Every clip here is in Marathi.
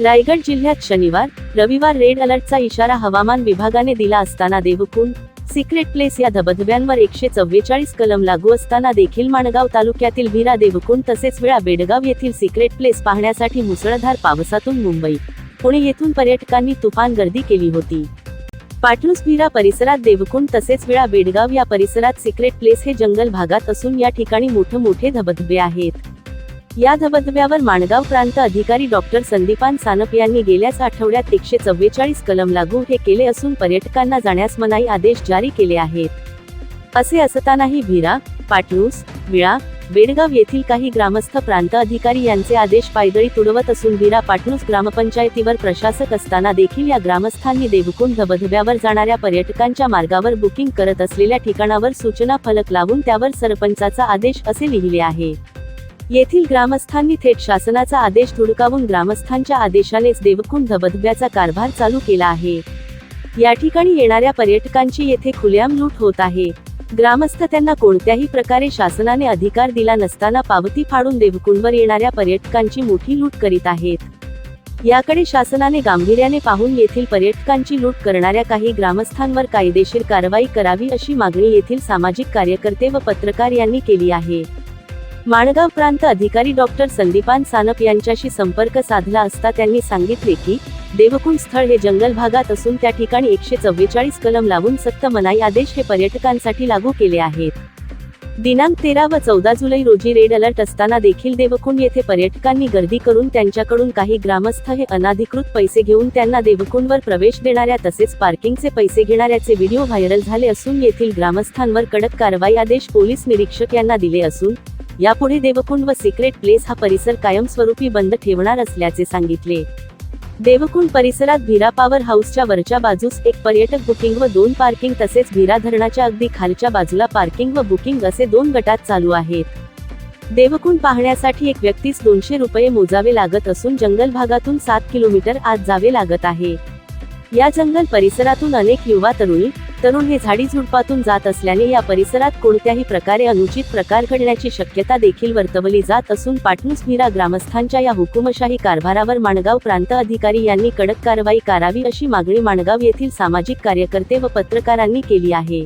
रायगड जिल्ह्यात शनिवार रविवार रेड अलर्टचा इशारा हवामान विभागाने दिला असताना देवकुंड सिक्रेट प्लेस या धबधब्यांवर एकशे चव्वेचाळीस कलम लागू असताना देखील माणगाव तालुक्यातील भिरा देवकुंड तसेच विळा बेडगाव येथील सिक्रेट प्लेस पाहण्यासाठी मुसळधार पावसातून मुंबई पुणे येथून पर्यटकांनी तुफान गर्दी केली होती. पाटणूस भिरा परिसरात देवकुंड तसेच विळा बेडगाव या परिसरात सिक्रेट प्लेस हे जंगल भागात असून या ठिकाणी मोठे मोठे धबधबे आहेत. या धबधब्यावर माणगाव प्रांत अधिकारी डॉक्टर संदीपान सानप यांनी गेल्याच आठवड्यात एकशे चव्वेचाळीस कलम लागू हे केले असून पर्यटकांना जाण्यास मनाई आदेश जारी केले आहेत. असे असतानाही भीरा पाटणूस विळा बेडगाव येथील काही ग्रामस्थ प्रांत अधिकारी यांचे आदेश पायदळी तुडवत असून भीरा पाटणूस ग्रामपंचायतीवर प्रशासक असताना देखील या ग्रामस्थांनी देवकुंड धबधब्यावर जाणाऱ्या पर्यटकांच्या मार्गावर बुकिंग करत असलेल्या ठिकाणावर सूचना फलक लावून त्यावर सरपंचाचा आदेश असे लिहिले आहे. येथील ग्रामस्थांनी थेट शासनाचा आदेश धुडकावून ग्रामस्थांच्या आदेशानेच देवकुंड धबधब्याचा कारभार चालू केला आहे. या ठिकाणी येणाऱ्या पर्यटकांची येथे खुलेआम लूट होत आहे. ग्रामस्थ त्यांना कोणत्याही प्रकारे शासनाने अधिकार दिला नसताना पावती फाडून देवकुंडवर येणाऱ्या पर्यटकांची मोठी लूट करीत आहेत. याकडे शासनाने गांभीर्याने पाहून येथील पर्यटकांची लूट करणाऱ्या काही ग्रामस्थांवर कायदेशीर कारवाई करावी अशी मागणी येथील सामाजिक कार्यकर्ते व पत्रकार यांनी केली आहे. माणगाव प्रांत अधिकारी डॉक्टर संदीपान सानप यांच्याशी संपर्क साधला असता त्यांनी सांगितले की देवकुंड स्थळ हे जंगल भागात असून त्या ठिकाणी एकशे चव्वेचाळीस कलम लावून सक्त मनाई आदेश हे पर्यटकांसाठी लागू केले आहेत. दिनांक तेरा व चौदा जुलै रोजी रेड अलर्ट असताना देखील देवकुंड येथे पर्यटकांनी गर्दी करून त्यांच्याकडून काही ग्रामस्थ हे अनाधिकृत पैसे घेऊन त्यांना देवकुंडवर प्रवेश देणाऱ्या तसेच पार्किंगचे पैसे घेणाऱ्याचे व्हिडिओ व्हायरल झाले असून येथील ग्रामस्थांवर कडक कारवाई आदेश पोलीस निरीक्षक यांना दिले असून यापुढे देवकुंड व सिक्रेट प्लेस हा परिसर कायमस्वरूपी बंद ठेवणार असल्याचे सांगितले. देवकुंड परिसरात भिरा पॉवर हाऊसच्या वरच्या बाजूस एक पर्यटक बुकिंग व दोन पार्किंग तसेच भिरा धरणाच्या अगदी खालच्या बाजूला पार्किंग व बुकिंग असे दोन गटात चालू आहेत. देवकुंड पाहण्यासाठी एक व्यक्तीस दोनशे रुपये मोजावे लागत असून जंगल भागातून सात किलोमीटर आत जावे लागत आहे. या जंगल परिसरातून अनेक युवा तरुणी तरुण हे झाडी झुडपातून जात असल्याने या परिसरात कोणत्याही प्रकारे अनुचित प्रकार घडण्याची शक्यता देखील वर्तवली जात असून पाटणूस मीरा ग्रामस्थांच्या या हुकुमशाही कारभारावर माणगाव प्रांत अधिकारी यांनी कडक कारवाई करावी अशी मागणी माणगाव येथील सामाजिक कार्यकर्ते व पत्रकारांनी केली आहे.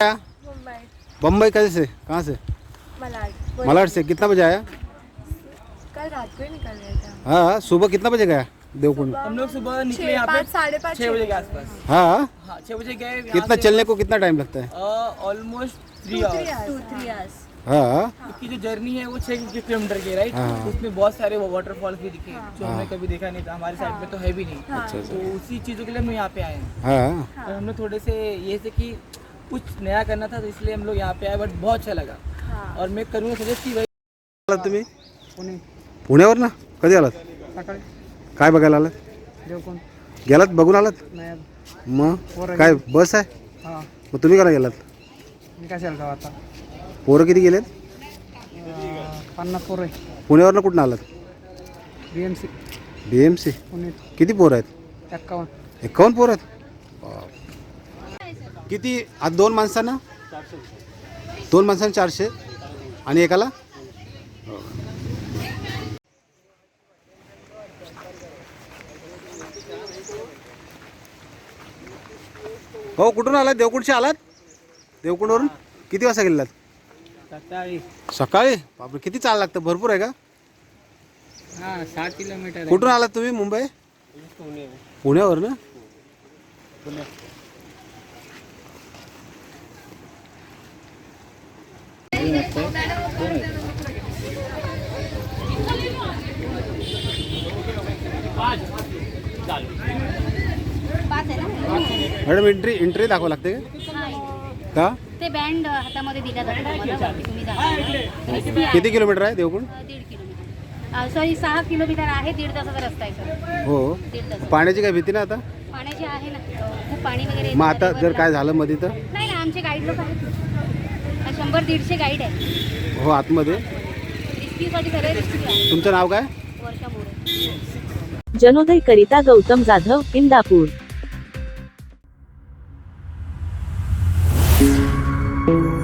मुंबई बम्बई कैसे से कहाँ से मलाड. मलाड से कितना बजे आया? कल रात को ही निकल गया था हाँ सुबह कितना बजे गया? देवकुंड हम लोग सुबह निकले यहाँ पे साढ़े पाँच छः बजे के आसपास। हाँ? हाँ छः बजे गए कितना चलने को कितना टाइम लगता है? Almost three hours two three hours हाँ। क्योंकि जो जर्नी है वो छः किलोमीटर की राइट हाँ। उसमें बहुत सारे वाटरफॉल्स भी दिखे जो हमने कभी देखा नहीं था हमारे साइड में तो है भी नहीं। अच्छा अच्छा। तो उसी चीज़ों के लिए हम यहाँ पे आए हैं। हाँ। और हमने थोड़े से ये से कि कुछ नया करना था तो इसलिए हम लोग यहाँ पे आए बट बहुत अच्छा लगा। हाँ। और मैं करूँगा सजेस्ट की भाई तुम्ही पुणे। पुण्यावर ना? कधी आलात सकाळी काय बघायला आलात? गेलात? बघून आलात? नाही मग? काय बस आहे? हां. मग तुम्ही करा गेलात? मी काय जाऊ आता? पोरं किती गेलेत? पन्नास पोरं पुण्यावरनं कुठून आलात? B M C B M C Pune किती पोरं आहेत? एक्कावन्न. एकावन्न पोरं आहेत? बाप. किती? आज दोन माणसांना? दोन माणसांना चारशे. आणि एकाला? हो कुठून आलात? देवकुंडशी आलात? देवकुंडवरून? किती वाजता गेलेलात? सकाळी. सकाळी? बापरे किती चाल लागतं? भरपूर आहे का? हां सात किलोमीटर कुठून आलात तुम्ही मुंबई? पुणे पुण्यावर ना पुणे. मॅडम एंट्री एंट्री दाखवा लागते का? का? ते बँड हातामध्ये दिल्या जातं तुम्हाला. वरती तुम्ही किती किलोमीटर आहे देवकुंड? दीड किलोमीटर सॉरी सहा किलोमीटर आहे दीड तासाचा रस्ता आहे सर हो. दीड तास पाण्याची काय भीती ना आता? पाण्याची आहे ना. खूप पाणी वगैरे येतं मग आता जर काय झालं मध्ये तर? नाही ना आमचे गाईड लोक आहेत. शंभर दीडशे गाईड आहे हो आतमध्ये. रिस्क्यूसाठी सगळे रिस्क्यू आहे. तुमचं नाव काय? वर्षा मोरे. जनोदय करिता गौतम जाधव इंदापूर. thank you